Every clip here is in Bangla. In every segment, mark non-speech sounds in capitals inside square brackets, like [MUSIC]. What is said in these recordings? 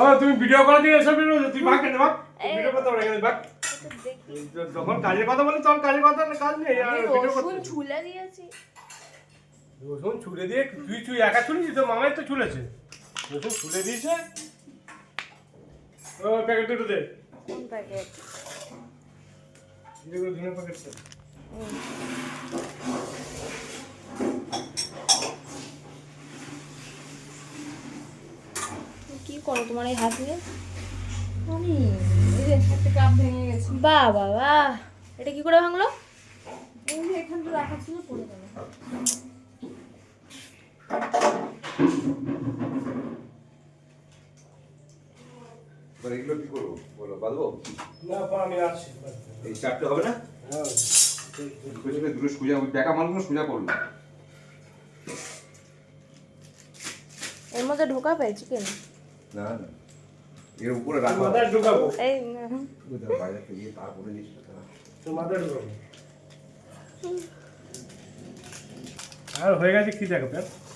ও তুমি ভিডিও করার দিকে এসব বেরো তুই ভাগ কেন ভাগ। ভিডিও করতে পারে কেন ভাগ। যখন কাজের কথা বলে তখন কাজের কথা না কাজ নেই আর ভিডিও করতে। ছুলে দিয়েছি। রসুন ছুলে দিয়ে তুই তুই একা ছুলেছিস? তো মামাই তো ছুলেছে। রসুন ছুলে দিয়েছে। ও প্যাকেট দুটো দে। কোন প্যাকেট ধনে প্যাকেট কি করো তোমার এই হাত নিয়ে আমি এই যে একটা কাপ ভেঙে গেছে। বাহ! বাবা এটা কি করে ভাঙলো? এই যে এখানটা রাখা ছিল পড়ে গেল। এগুলো কি করব? বলো বাঁধবো? না আমি আসছি এই চারটে হবে না? হ্যাঁ পেছনে দুটো সোজা ওই ব্যাকা মালগুলো সোজা করল এর মধ্যে ঢোকা পেয়েছি কেন না না। এর উপরে রাখো। মাথায় ঢুকাবো। এই ওদের বাইরে থেকে তারপরে জিনিসটা খারাপ। মাথায় ঢুকাবো। আর হয়ে গেছে কি দেখো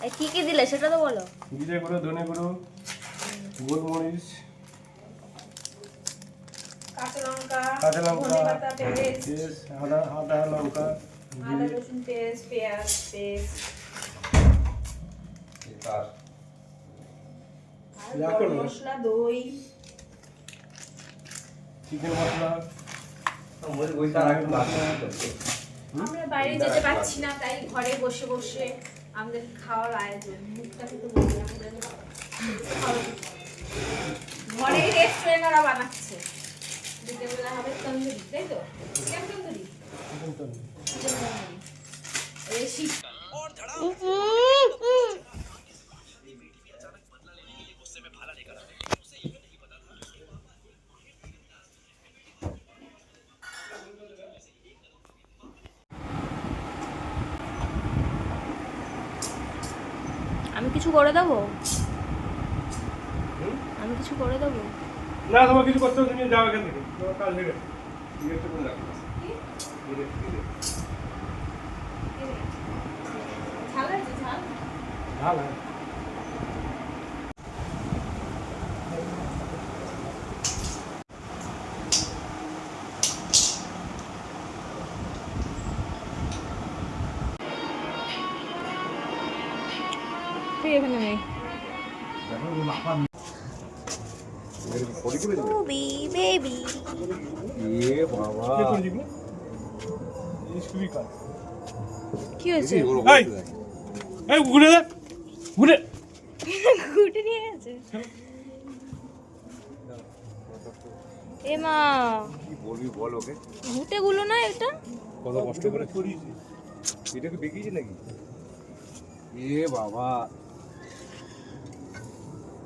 এই কি কি দিলে সেটা তো বলো। জিরে গুঁড়ো ধনে গুঁড়ো গোলমরিচ কাঁচা লঙ্কা কাঁচা লঙ্কা পেস্ট পেঁয়াজ আদা আদা লঙ্কা আদা রসুন পেস্ট পেঁয়াজ। পেস্ট গরম মশলা দই। চিকেন মশলা। ওই তার একটু লাগবে আমরা বাইরে যেতে পারছি না তাই ঘরে বসে বসে আমাদের খাওয়ার আয়োজন। মুখটা কিন্তু ঘরে বানাচ্ছে। বিকেলবেলা হবে তন্দুরি তাই তো? চিকেন তন্দুরি? চিকেন তন্দুরি। আমি কিছু করে দেবো? আমি কিছু করে দেবো? না তোমার কিছু করতে হবে তুমি যাও এখান থেকে। তোমার কাজ হয়ে গেছে। ঝাল আছে ঝাল? ঝাল আছে এখানে নেই। বেবি এ বাবা। কে করে দিবি এই খুবই কাজ। কি হয়েছে? এই এই! এই ঘুরে দে ঘুরে। [LAUGHS] ঘুটে নিয়ে গেছে? এ মা। কি বলবি বল ওকে। ঘুটে গুলো না এটা? কত কষ্ট করে। করিয়েছি এটাকে বেঁকিয়েছে নাকি? এ বাবা।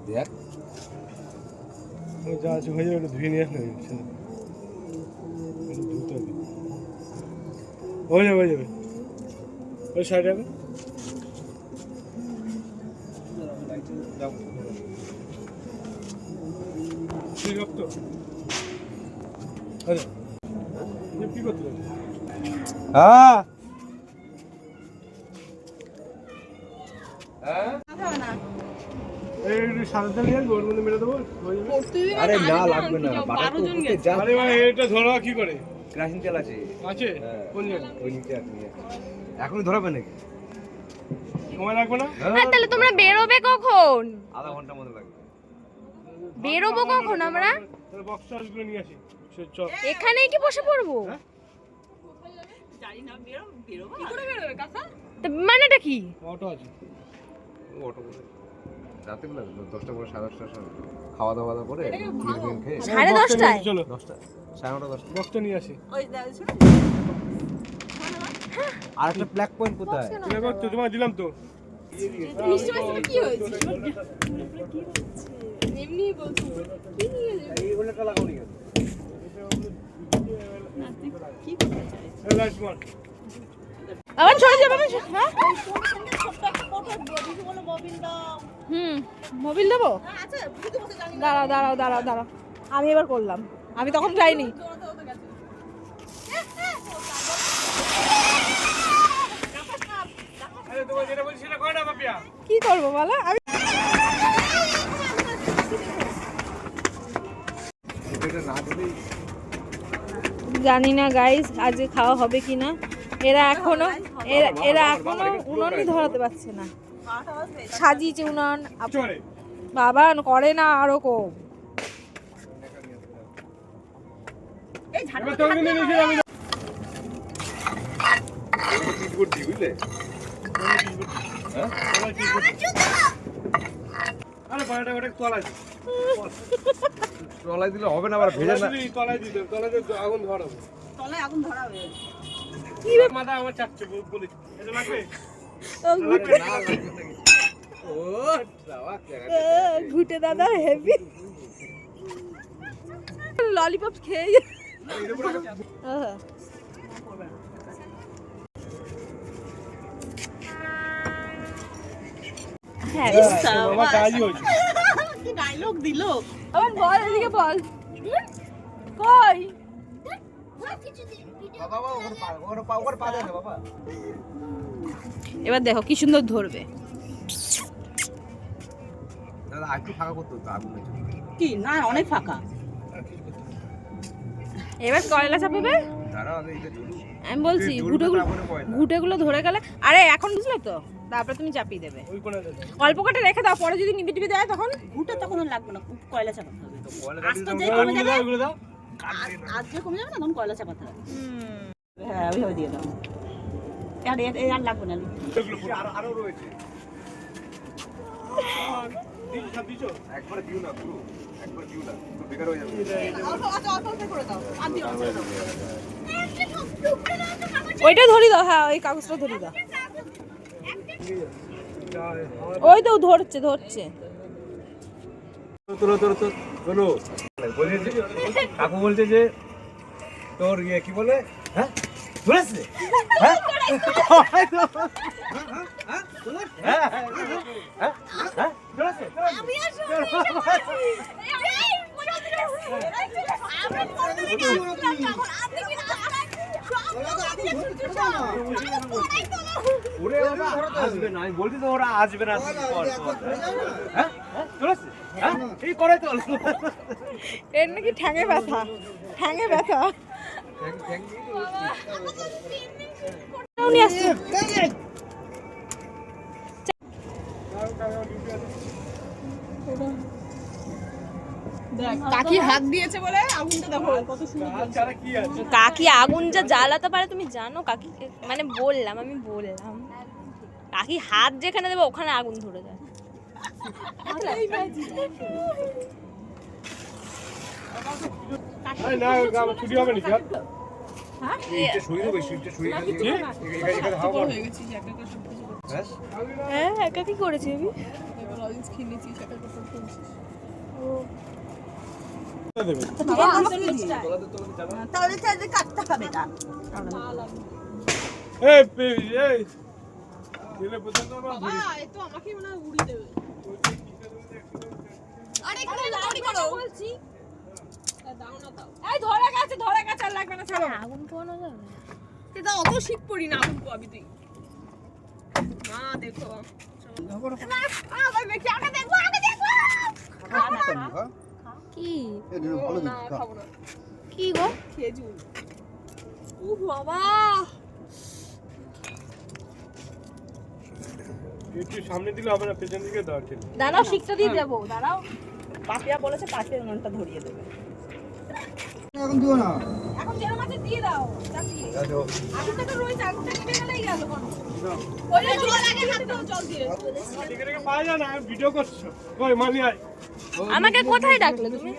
দেখ। যা আছে হয়ে যাবে একটু ধুয়ে নিয়ে আসলে হয়ে যাবে ধুতে হবে হয়ে যাবে হয়ে যাবে। ওই সাইডে রক্ত। আচ্ছা কি করতে হ্যাঁ। আরে না লাগবে না বাটার তো করতে যা আরে ভাই এটা ধরা কি করে? ক্রাশিং তেল আছে। আছে? হ্যাঁ। কোন জায়গায় ওই নিচে আছে। নিয়ে ধরাবে নাকি? সময় লাগবে না? আর তাহলে তোমরা বেরোবে কখন? আধা ঘণ্টার মতো লাগবে। বেরোবো কখন আমরা? তাহলে বক্স নিয়ে আসি। এখানেই কি বসে পড়ব? তা মানেটা কি? অটো আছে। অটো বেলা দশটা করে সাড়ে দশটার সময় খাওয়া দাওয়া দাওয়া করে খেয়ে সাড়ে দশটায় চলো দশটা সাড়ে নটা দশটা বক্সটা নিয়ে আসি আর একটা ব্ল্যাক পয়েন্ট কোথায় তোমার দিলাম তো মিষ্টি মাছটা কি হয়েছে এমনি বলছি কি নিয়ে যাবে? এইগুলোটা লাগাও নি এই লাইট মার আবার চলে যাবে হ্যাঁ হুম, মোবিল দেবো? দাঁড়াও দাঁড়াও দাঁড়াও দাঁড়াও। আমি এবার করলাম। আমি তখন যাইনি। কি করব বলো? আমি জানি না গাইস আজকে খাওয়া হবে কি না এরা এখনও এরা এখনও উনুনই ধরাতে পারছে না। সাজিয়েছে উনান। বাবা করে না আরও কম। হ্যাঁ? তলায় দিলে হবে না আবার ভেজে না। তলায় দিতে তলায় দিয়ে আগুন ধরাবো। তলায় আগুন ধরাবে। কি মাথা আমার চাচ্ছে বল- বলি এটা লাগবে? ও ঘুটে দাদা হেভি। ললিপপ খেয়ে আহ। হ্যাঁ আমার ডায়লগ দিলো? আবার বল এদিকে বল। কই? এবার দেখো কি সুন্দর ধরবে। কি? না অনেক ফাঁকা। এবার কয়লা চাপাবে। আমি বলছি ঘুটেগুলো ঘুটেগুলো ধরে গেলে আরে এখন বুঝলে তো? তারপরে তুমি চাপিয়ে দেবে। অল্প কটা রেখে দাও পরে যদি নিবি টিবি দেয় তখন ঘুটে তখন লাগবে না কয়লা চাপাতে হবে। তো কয়লা আজ তো জ্বালিয়ে যে দাও, কমে যাবে না তখন কয়লা চাপাতে হবে হ্যাঁ ওইভাবে দিয়ে দাও। আর এর- আর লাগবে না। আরো- রয়েছে। দিন সব দিছো? একবারে দিও না, পুরো। একবারে দিও না, বেকার হয়ে যাবে। ওইটা ধরি দাও হ্যাঁ ওই কাগজটা ধরি দাও। ওই তো ধরছে ধরছে। তোলো। বলছে কাকু বলছে যে তোর ইয়ে কি বলে? হ্যাঁ? ধরেছে? হ্যাঁ? ওরে ওরা আসবে না আমি বলছি তো ওরা আসবে না হ্যাঁ? হ্যাঁ? হ্যাঁ? এই করে তো। এর নাকি ঠ্যাঙে ব্যথা ঠ্যাঙে ব্যথা। উনি আসছে কাকি হাত দিয়েছে বলে আগুনটা দেখো। কত সুন্দর কি কাকি আগুন যা জ্বালাতে পারে তুমি জানো কাকি মানে বললাম আমি বললাম। কাকি হাত যেখানে দেবে ওখানে আগুন ধরে যায়। ছুটি আর এটা শুয়ে দেবো শুয়ে শুয়ে হ্যাঁ হ্যাঁ তাহলে তো গেছে ধরে গেছে আর লাগবে না আগুন পোয়ানো এটা অত শীত পড়ি না আগুন পোয়াবি তুই মা দেখো কি? কি গো? খেজুর। ও বাবা! একটু সামনে দিলে হবে না পেছন দিকে দাও ঠিক দাঁড়াও শিকটা দিয়ে যাব দাঁড়াও। পাপিয়া বলেছে পাশের উনানটা ধরিয়ে দেবে। এখন দিও না। এখন যেরকম আছে দিয়ে দাও চাপিয়ে। দেখো আগুনটা তো রয়েছে আগুনটা নিভে গেলেই গেল কোনো? ওই যে জল আগে হাতে দাও জল দিয়ে। দিকে দিকে পাওয়া যায় না ভিডিও করছ। কই মানি আয় আমাকে কোথায় ডাকলে তুমি?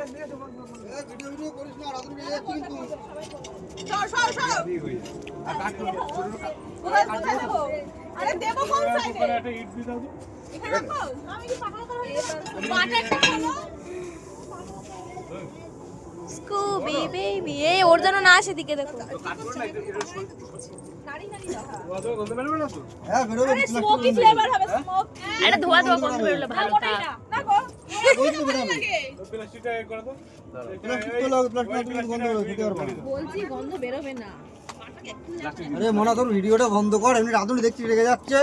হয়ে স্কুবি বেবি এই ওর জন্য না আসে দিকে দেখো। আরে ধোয়া ধোয়া গন্ধ বেরোলে ভালো আরে মনা তোর ভিডিওটা বন্ধ কর এমনি রাধুনি দেখছি রেগে যাচ্ছে।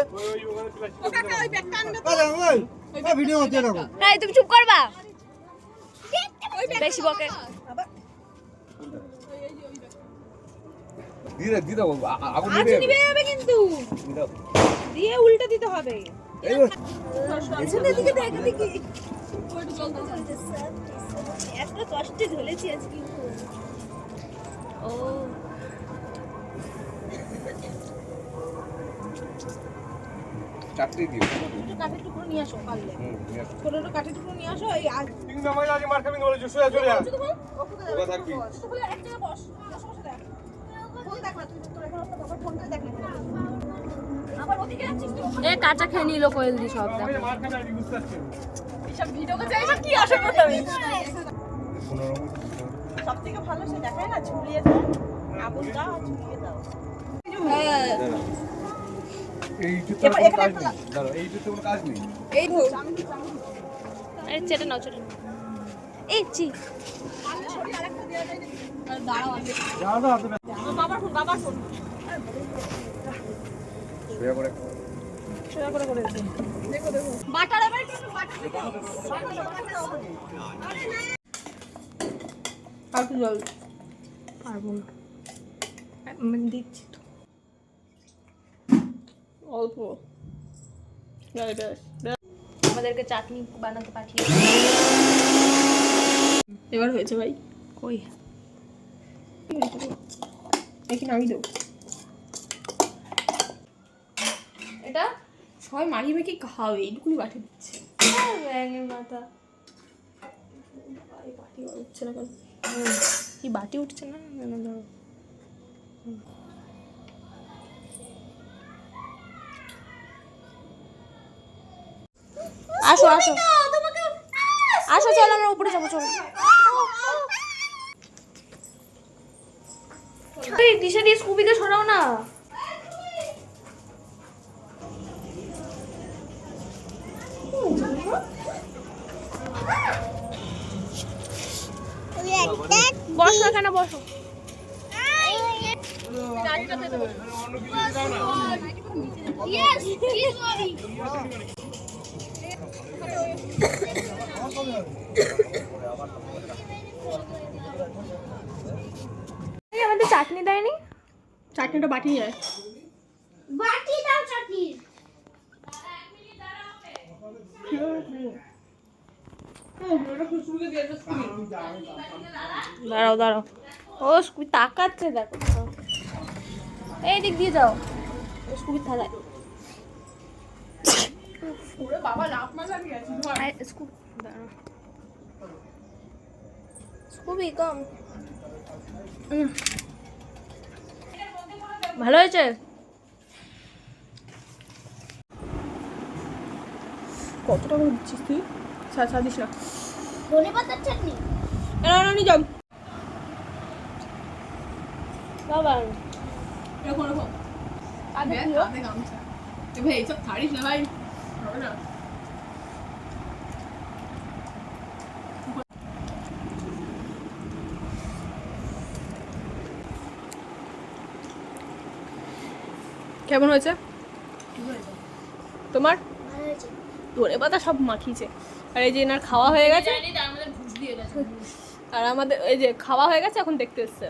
ভিডিও হচ্ছে তুমি চুপ করবা? বেশি বকে। দিয়ে আগুন যাবে। কিন্তু। উল্টে দিতে হবে। এই দিকে দেখ দেখি এত কষ্টে ঝুলেছি আজকে ও দিও কাঠের টুকরো নিয়ে আসো পারলে। ছোট ছোট কাঠের টুকরো নিয়ে আসো এই আজ তিন নামাজ আজ মার খাবি বলে সোজা চলে যা ওকা থাকবি এক জায়গায় বস বসে বসে দেখ ফোন দেখ না তুই তোর এখন বাবার ফোন করে দেখ না আবার ওদিকে যাচ্ছিস তুই এ কাঁচা খেয়ে নিল কোয়েল দি সব দেখো মার খাবি বুঝতে পারছি না। এইসব ভিডিও করতে এইসব কি আশা করতে আমি পনেরো সব থেকে ভালো সে দেখায় না ঝুলিয়ে দাও। আগুন দাও ঝুলিয়ে দাও। চেটে নাও চেটে এই চি বাবার ফোন বাবার ফোন। সোজা করে করে বাটার একটু আর কি জল না। দিচ্ছি তো। অল্প। আমাদেরকে চাটনি বানাতে পাঠিয়ে এবার হয়েছে ভাই। কই? দেখি আমি দেবো এটা সবাই মাখিয়ে মেখে খাওয়াবে এইটুকুনি বাটি দিচ্ছে। মাথা। বাটি উঠছে না কি বাটি উঠছে না? ধরো আসো আসো। আসো চলো আমরা উপরে যাব চলো। দিশা দিয়ে স্কুবিকে সরাও না। বসো এখানে বসো। এই আমাদের চাটনি দেয়নি? চাটনিটা বাটি যায় দাঁড়াও দাঁড়াও। ও স্কুবি তাকাচ্ছে, দেখো এই দিক দিয়ে যাও। ও স্কুবি থালায়। কম। ভালো হয়েছে? কতটা করে দিচ্ছিস তুই? সা সা না। ধনে পাতার চাটনি? রানি যাও। বাবা। এরকম। গামছা। ভাই এইসব ছাড়িস না ভাই। হবে না। কেমন হয়েছে? তোমার? ধরে পাতা সব মাখিয়েছে। আর এই যে এনার খাওয়া হয়ে গেছে। আর আমাদের এই যে খাওয়া হয়ে গেছে এখন দেখতে এসছে।